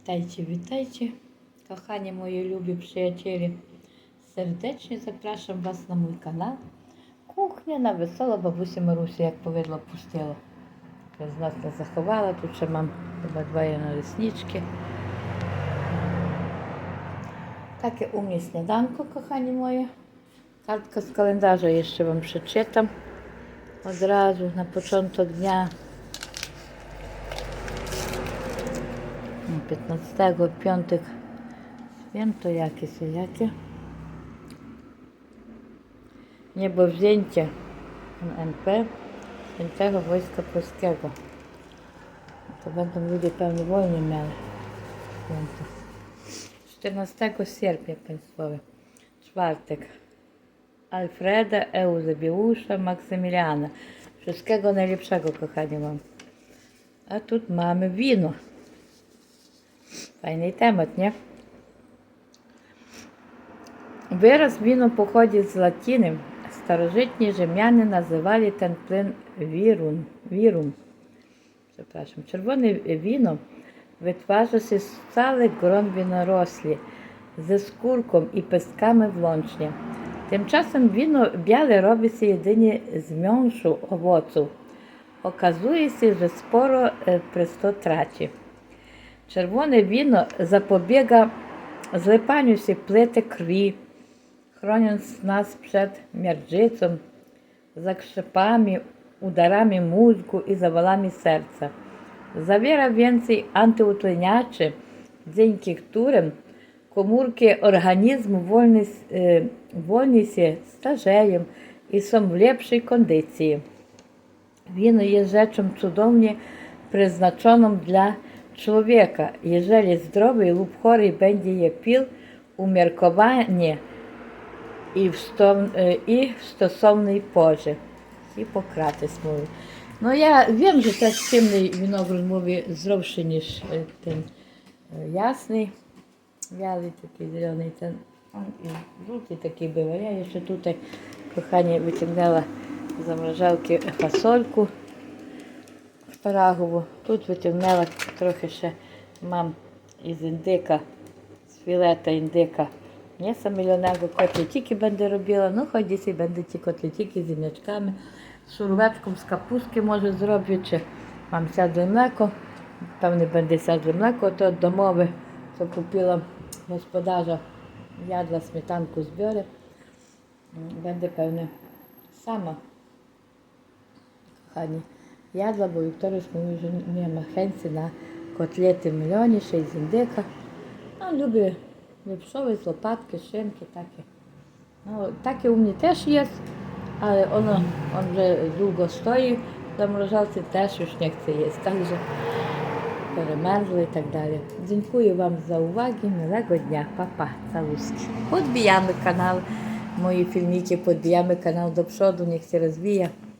Witajcie, witajcie, kochani mої любі przyjaciele. Serdecznie zapraszam Was na mój kanał. На весела бабуся Маруся, як повидло пустила. Я з нас не заховала, тут ще мам chyba dwa наліснички. Takie u mnie śniadanko, kochani moje. Kartka z kalendarza jeszcze Wam przeczytam. Od razu na początek dnia. 15 piątek wiem to jakie są jakie. Niebo wzięcie MNP Świętego Wojska Polskiego. To będą ludzie pewnie wojny mieli. Święto 14 sierpnia państwowy czwartek. Alfreda, Eusebiusza, Maksymiliana. Wszystkiego najlepszego kochani mam a tu mamy wino. Fajний temat, nie? Вираз віно походить з латини. Старожитні римляни називали ten плин вірун, вірум. Червоне віно витважується з цілих грон вінорослі зі скурком і песками влончня. Тим часом віно біле робиться єдині з мьоншу овоцу. Оказується, що споро е, присто трачі. Червоне віно запобіга злипанню плити крві, хронять нас mózgu i zawalami serca. Zawiera więcej antyutleniaczy, dzięki którym komórki organizmu wolni, e, wolni się starzeją i są w lepszej kondycji. Wino jest rzeczą cudownie przeznaczoną dla e, stosownej porze. Hipokrates mówi. No ja wiem, że też ciemny winogron mówi zdrowszy niż e, ten e, jasny. Biały, taki zielony, ten on i żółty taki był. A ja jeszcze tutaj, kochanie, wyciągnęła z zamrażalki fasolku шпарагову. Тут витягнула трохи ще мам із індика, з філета індика. М'яса мільйонерго котлетики będę робила. Ну, хоч dzisiaj będę ті котлетики з зім'ячками. З шурвечком з капустки може зроблю, чи mam сядле млеко. Певне, będę сядле млеко, то домове, що купила господаря, ядла сметанку збери. Będę певне сама kochani, jadła, bo Wiktoriusz mówił, że nie ma chęci na kotlety milionisze z indyka. On lubi wieprzowe z łopatki, szynki takie. No, takie u mnie też jest, ale ono, on że długo stoi w zamrażalce, też już nie chce jeść, także перемерзло і так далі. Дякую вам за увагу, милого дня, папа, całuski. Podbijamy kanał, moje filmiki, podbijamy kanał do przodu, niech się rozwija.